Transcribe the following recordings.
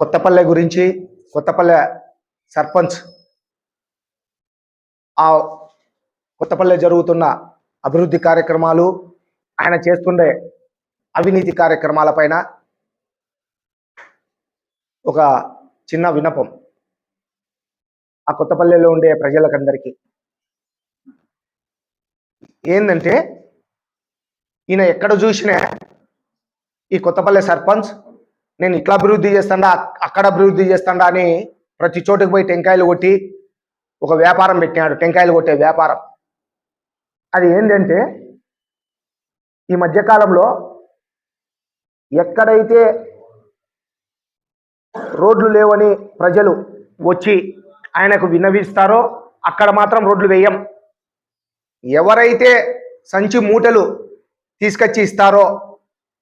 కొత్తపల్లె గురించి కొత్తపల్లె సర్పంచ్. ఆ కొత్తపల్లె జరుగుతున్న అభివృద్ధి కార్యక్రమాలు ఆయన చేస్తుండే అవినీతి కార్యక్రమాలపైన ఒక చిన్న వినపం ఆ కొత్తపల్లెలో ఉండే ప్రజలకందరికీ. ఏంటంటే ఈయన ఎక్కడ చూసినా ఈ కొత్తపల్లె సర్పంచ్ నేను ఇట్లా అభివృద్ధి చేస్తాడా అక్కడ అభివృద్ధి చేస్తాడా అని ప్రతి చోటుకు పోయి టెంకాయలు కొట్టి ఒక వ్యాపారం పెట్టినాడు. టెంకాయలు కొట్టే వ్యాపారం. అది ఏంటంటే ఈ మధ్యకాలంలో ఎక్కడైతే రోడ్లు లేవని ప్రజలు వచ్చి ఆయనకు విన్నవిస్తారో అక్కడ మాత్రం రోడ్లు వేయం. ఎవరైతే సంచి మూటలు తీసుకొచ్చి ఇస్తారో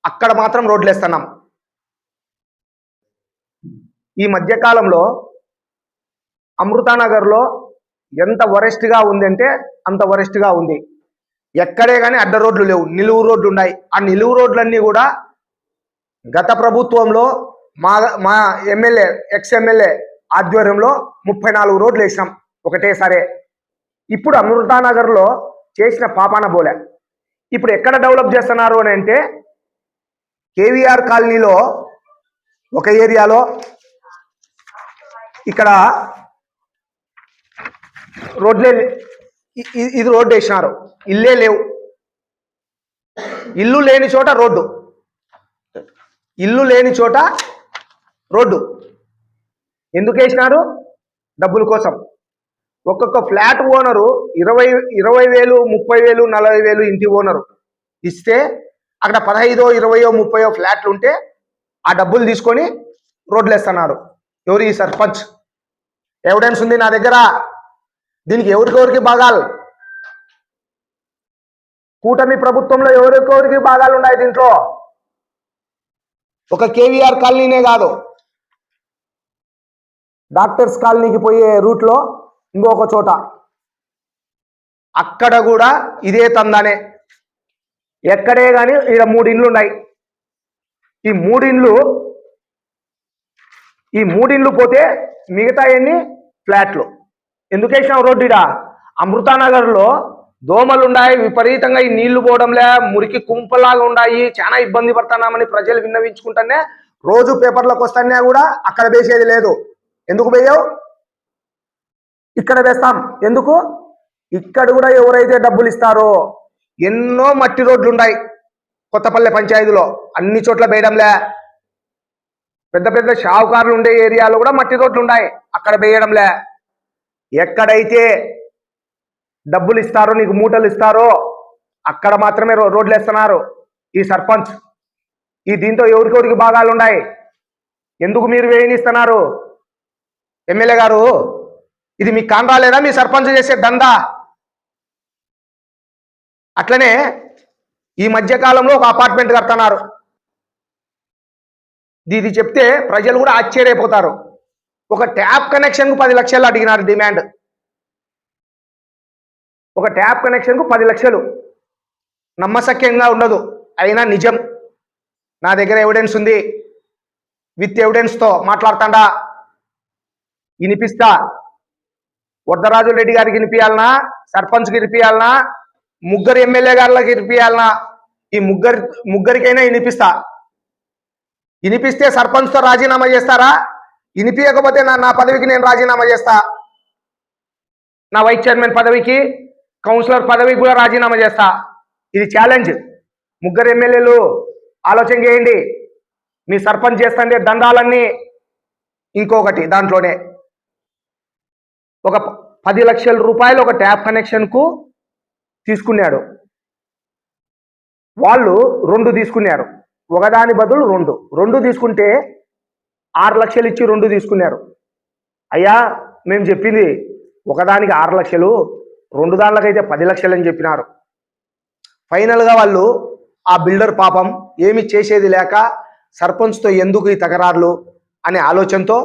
అక్కడ మాత్రం రోడ్లు వేస్తున్నాం ఈ మధ్యకాలంలో అమృతానగర్లో ఎంత వరెస్ట్గా ఉందంటే అంత వరెస్ట్గా ఉంది. ఎక్కడే కానీ అడ్డ రోడ్లు లేవు. నిలువు రోడ్లు ఉన్నాయి. ఆ నిలువు రోడ్లన్నీ కూడా గత ప్రభుత్వంలో మా మా ఎమ్మెల్యే ఎక్స్ ఎమ్మెల్యే ఆధ్వర్యంలో ముప్పై నాలుగు రోడ్లు వేసినాం సరే ఇప్పుడు అమృతానగర్లో చేసిన పాపాన బోలే. ఇప్పుడు ఎక్కడ డెవలప్ చేస్తున్నారు అని అంటే కేవీఆర్ కాలనీలో ఒక ఏరియాలో ఇక్కడ రోడ్లే ఇది రోడ్డు వేసినారు. ఇల్లే లేవు. ఇల్లు లేని చోట రోడ్డు. ఇల్లు లేని చోట రోడ్డు. ఎందుకు వేసినారు? డబ్బుల కోసం. ఒక్కొక్క ఫ్లాట్ ఓనరు ఇరవై ఇరవై వేలు ముప్పై వేలు నలభై వేలు ఇంటి ఓనరు ఇస్తే అక్కడ పదహైదో ఇరవయో ముప్పయో ఫ్లాట్లు ఉంటే ఆ డబ్బులు తీసుకొని రోడ్లు వేస్తున్నారు ఎవరు ఈ సర్పంచ్? ఎవిడెన్స్ ఉంది నా దగ్గర. దీనికి ఎవరికెవరికి భాగాలు? కూటమి ప్రభుత్వంలో ఎవరికెవరికి భాగాలు ఉన్నాయి దీంట్లో? ఒక కేవీఆర్ కాలనీనే కాదు. డాక్టర్స్ కాలనీకి పోయే రూట్లో ఇంకొక చోట. అక్కడ కూడా ఇదే తందానే. ఎక్కడే కానీ ఇక్కడ మూడు ఇండ్లు ఉన్నాయి ఈ మూడిండ్లు ఈ మూడిండ్లు పోతే మిగతా ఎన్ని? ఫ్లాట్లు. ఎందుకు వేసినావు రోడ్డు ఇడా అమృతానగర్లో దోమలు ఉన్నాయి విపరీతంగా ఈ నీళ్ళు పోవడంలే మురికి కుంపలాగా ఉన్నాయి చాలా ఇబ్బంది పడుతున్నామని ప్రజలు విన్నవించుకుంటానే రోజు పేపర్లకు వస్తానే కూడా అక్కడ వేసేది లేదు. ఎందుకు వేయవు? ఇక్కడ వేస్తాం. ఎందుకు? ఇక్కడ కూడా ఎవరైతే డబ్బులు ఇస్తారో ఎన్నో మట్టి రోడ్లు ఉన్నాయి కొత్తపల్లె పంచాయతీలో. అన్ని చోట్ల వేయడంలే. పెద్ద పెద్ద షావుకారులు ఉండే ఏరియాలో కూడా మట్టి రోడ్లు ఉన్నాయి అక్కడ వేయడంలే. ఎక్కడైతే డబ్బులు ఇస్తారో నీకు మూటలు ఇస్తారో అక్కడ మాత్రమే రోడ్లు వేస్తున్నారు ఈ సర్పంచ్. ఈ దీంతో ఎవరికెవరికి భాగాలు ఉన్నాయి ఎందుకు మీరు వేయనిస్తున్నారు? ఎమ్మెల్యే గారు ఇది మీకు కాన్రాలేదా మీ సర్పంచ్ చేసే దందా? అట్లనే ఈ మధ్యకాలంలో ఒక అపార్ట్మెంట్ కడుతున్నారు. ఇది చెప్తే ప్రజలు కూడా ఆశ్చర్యపోతారు. ఒక ట్యాప్ కనెక్షన్కు పది లక్షలు అడిగినారు డిమాండ్. ఒక ట్యాప్ కనెక్షన్కు పది లక్షలు. నమ్మశక్యంగా ఉండదు. అయినా నిజం. నా దగ్గర ఎవిడెన్స్ ఉంది. విత్ ఎవిడెన్స్తో మాట్లాడతాడా. వినిపిస్తా. వరదరాజు రెడ్డి గారికి వినిపించాలనా సర్పంచ్కి వినిపించాలనా ముగ్గురు ఎమ్మెల్యే గారికి వినిపించాలనా ఈ ముగ్గురి ముగ్గురికైనా వినిపిస్తా. వినిపిస్తే సర్పంచ్తో రాజీనామా చేస్తారా? వినిపించకపోతే నా నా పదవికి నేను రాజీనామా చేస్తా? నా వైస్ చైర్మన్ పదవికి కౌన్సిలర్ పదవికి కూడా రాజీనామా చేస్తా? ఇది ఛాలెంజ్ ముగ్గురు ఎమ్మెల్యేలు ఆలోచన చేయండి. మీ సర్పంచ్ చేస్తుంటే దండాలన్నీ ఇంకొకటి దాంట్లోనే. ఒక ప- పది లక్షల రూపాయలు ఒక ట్యాప్ కనెక్షన్కు తీసుకున్నాడు. వాళ్ళు రెండు తీసుకున్నారు. ఒకదాని బదులు రెండు. రెండు తీసుకుంటే ఆరు లక్షలు ఇచ్చి రెండు తీసుకున్నారు. అయ్యా మేము చెప్పింది ఒకదానికి ఆరు లక్షలు రెండు దానిలకైతే పది లక్షలు అని చెప్పినారు. ఫైనల్గా వాళ్ళు ఆ బిల్డర్ పాపం ఏమి చేసేది లేక సర్పంచ్తో ఎందుకు ఈ తకరార్లు అనే ఆలోచనతో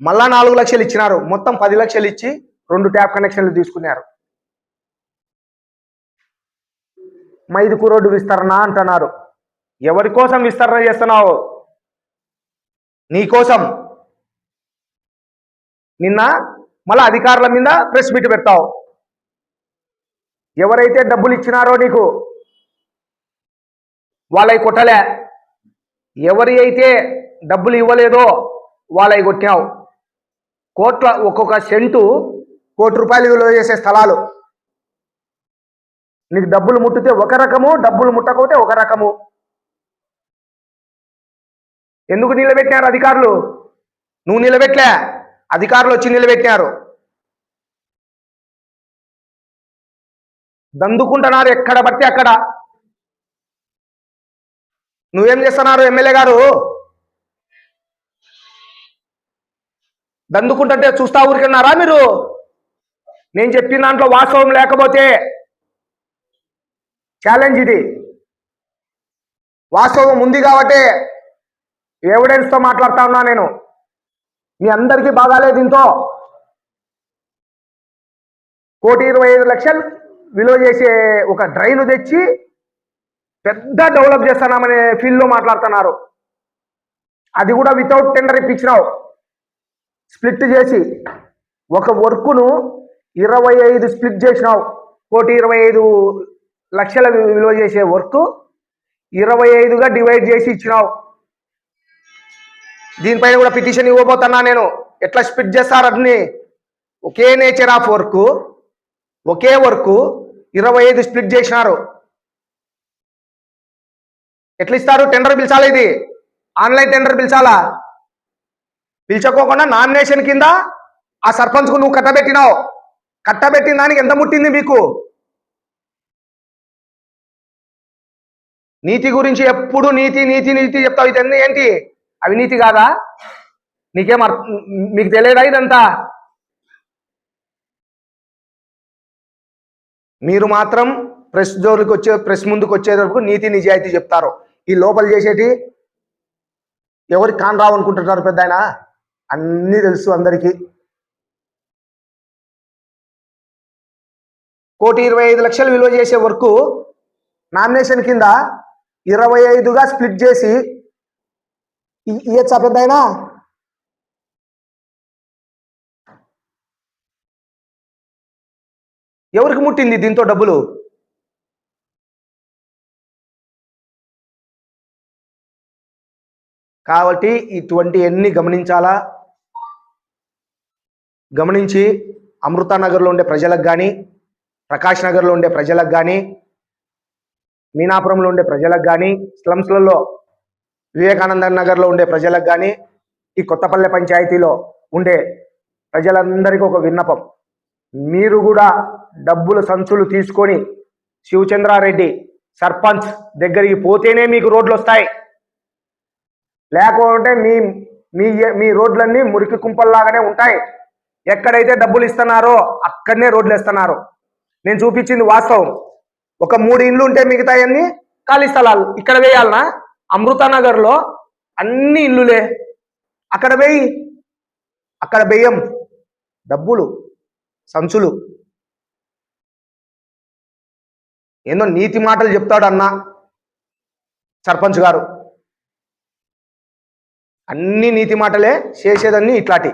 మళ్ళా నాలుగు లక్షలు ఇచ్చినారు. మొత్తం పది లక్షలు ఇచ్చి రెండు ట్యాప్ కనెక్షన్లు తీసుకున్నారు. మైదుకు రోడ్డు విస్తరణ అంటున్నారు. ఎవరి కోసం విస్తరణ చేస్తున్నావు? నీ కోసం. నిన్న మళ్ళీ అధికారుల మీద ప్రెస్ మీట్ పెడతావు. ఎవరైతే డబ్బులు ఇచ్చినారో నీకు వాళ్ళవి కొట్టలే. ఎవరి అయితే డబ్బులు ఇవ్వలేదో వాళ్ళవి కొట్టావు కోట్ల ఒక్కొక్క సెంటు కోటి రూపాయలు విలువ చేసే స్థలాలు. నీకు డబ్బులు ముట్టితే ఒక రకము డబ్బులు ముట్టకపోతే ఒక రకము. ఎందుకు నిలబెట్టినారు అధికారులు? నువ్వు నిలబెట్టలే. అధికారులు వచ్చి నిలబెట్టినారు. దందుకుంటున్నారు ఎక్కడ పడితే అక్కడ. నువ్వేం చేస్తున్నారు ఎమ్మెల్యే గారు? దందుకుంటుంటే చూస్తా ఊరికన్నారా మీరు? నేను చెప్పిన దాంట్లో వాస్తవం లేకపోతే ఛాలెంజ్ ఇది. వాస్తవం ఉంది కాబట్టి ఎవిడెన్స్తో మాట్లాడుతా ఉన్నా నేను. మీ అందరికీ బాగాలే దీంతో. కోటి ఇరవై ఐదు లక్షలు విలువ చేసే ఒక డ్రైన్ తెచ్చి పెద్ద డెవలప్ చేస్తున్నామనే ఫీల్డ్లో మాట్లాడుతున్నారు. అది కూడా వితౌట్ టెండర్ ఇప్పించినావు. స్ప్లిట్ చేసి ఒక వర్క్ను ఇరవై ఐదు స్ప్లిట్ చేసినావు. కోటి ఇరవై ఐదు లక్షల విలువ చేసే వర్క్ ఇరవై ఐదుగా డివైడ్ చేసి ఇచ్చినావు. దీనిపైన కూడా పిటిషన్ ఇవ్వబోతున్నా నేను. ఎట్లా స్పిట్ చేస్తారు అన్ని? ఒకే నేచర్ ఆఫ్ వర్క్ ఒకే వర్క్ ఇరవై ఐదు స్ప్లిట్ చేసినారు. ఎట్లా ఇస్తారు టెండర్ పిలిచాలా ఇది? ఆన్లైన్ టెండర్ పిలిచాలా? పిలిచకోకుండా నామినేషన్ కింద ఆ సర్పంచ్కు నువ్వు కట్టబెట్టినావు కట్టబెట్టిన దానికి ఎంత ముట్టింది మీకు? నీతి గురించి ఎప్పుడు నీతి నీతి నీతి చెప్తావు ఇదన్నీ ఏంటి? అవినీతి కాదా? నీకేం అర్థ మీకు తెలియదా ఇదంతా? మీరు మాత్రం ప్రెస్ జోలికి వచ్చే ప్రెస్ ముందుకు వచ్చేటప్పుడు నీతి నిజాయితీ చెప్తారు. ఈ లోపల చేసేటి ఎవరికి కాన్ రావు అనుకుంటున్నారు పెద్ద ఆయన? అన్నీ తెలుసు అందరికీ. కోటి ఇరవై ఐదు లక్షలు విలువ చేసే వరకు నామినేషన్ కింద ఇరవై ఐదుగా స్ప్లిట్ చేసి ఇయ్యచ్చా పెద్ద ఆయన ఎవరికి ముట్టింది దీంతో డబ్బులు? కాబట్టి ఇటువంటి ఎన్ని గమనించాలా? గమనించి అమృత నగర్లో ఉండే ప్రజలకు కానీ ప్రకాష్ నగర్లో ఉండే ప్రజలకు కానీ మీనాపురంలో ఉండే ప్రజలకు కానీ స్లమ్స్లలో వివేకానంద నగర్లో ఉండే ప్రజలకు కానీ ఈ కొత్తపల్లె పంచాయతీలో ఉండే ప్రజలందరికీ ఒక విన్నపం. మీరు కూడా డబ్బులు సంచులు తీసుకొని శివచంద్రారెడ్డి సర్పంచ్ దగ్గరికి పోతేనే మీకు రోడ్లు వస్తాయి. లేకుంటే మీ మీ మీ రోడ్లన్నీ మురికి కుంపల్లాగానే ఉంటాయి. ఎక్కడైతే డబ్బులు ఇస్తున్నారో అక్కడనే రోడ్లు ఇస్తున్నారు నేను చూపించింది వాస్తవం. ఒక మూడు ఇండ్లు ఉంటే మిగతాయన్నీ ఖాళీ స్థలాలు. ఇక్కడ వేయాలనా? అమృతానగర్లో అన్ని ఇల్లులే. అక్కడ వేయి అక్కడ బెయ్యం డబ్బులు సంచులు. ఏందో నీతి మాటలు చెప్తాడు అన్న సర్పంచ్ గారు. అన్ని నీతి మాటలే చేసేదన్నీ ఇట్లాంటి.